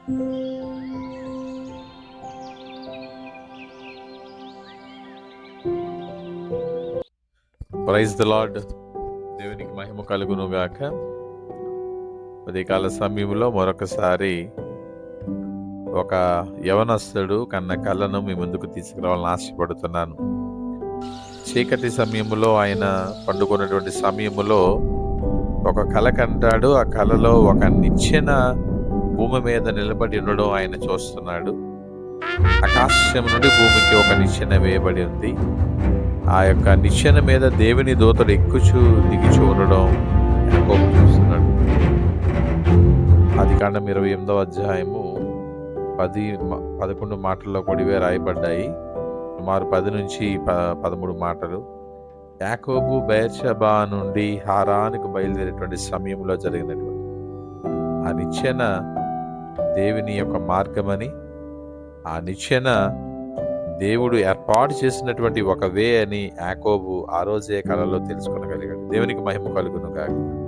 Praise the lord. దేవునికి మహిమ కలుగును గాక ఉదయకాల సమయంలో మరొకసారి ఒక యవనస్తుడు కన్న కళ్ళను మీ ముందుకు తీసుకురావాలని ఆశపడుతున్నాను. చీకటి సమయంలో ఆయన పండుకున్నటువంటి సమయంలో ఒక కళ కంటాడు. ఆ కళలో ఒక నిచ్చెన భూమి మీద నిలబడి ఉండడం ఆయన చూస్తున్నాడు. ఆకాశం నుండి భూమికి ఒక నిచ్చెన వేయబడి ఉంది. ఆ యొక్క నిచ్చెన మీద దేవుని దూతలు ఎక్కుచూ దిగుచూ ఉండడం యాకోబు చూస్తున్నాడు. అది కాండం ఇరవై ఎనిమిదవ అధ్యాయము పది పదకొండు మాటల్లో కొడివే రాయబడ్డాయి. సుమారు పది నుంచి ప పదమూడు మాటలు. యాకోబు బైర్షబా నుండి హారానికి బయలుదేరేటువంటి సమయంలో జరిగినటువంటి ఆ నిచ్చెన దేవుని యొక్క మార్గమని ఆ నిచ్చెన దేవుడు ఏర్పాటు చేసినటువంటి ఒక వే అని యాకోబు ఆ రోజే కళలో తెలుసుకొనగలిగాడు. దేవునికి మహిమ కలుగును కాదు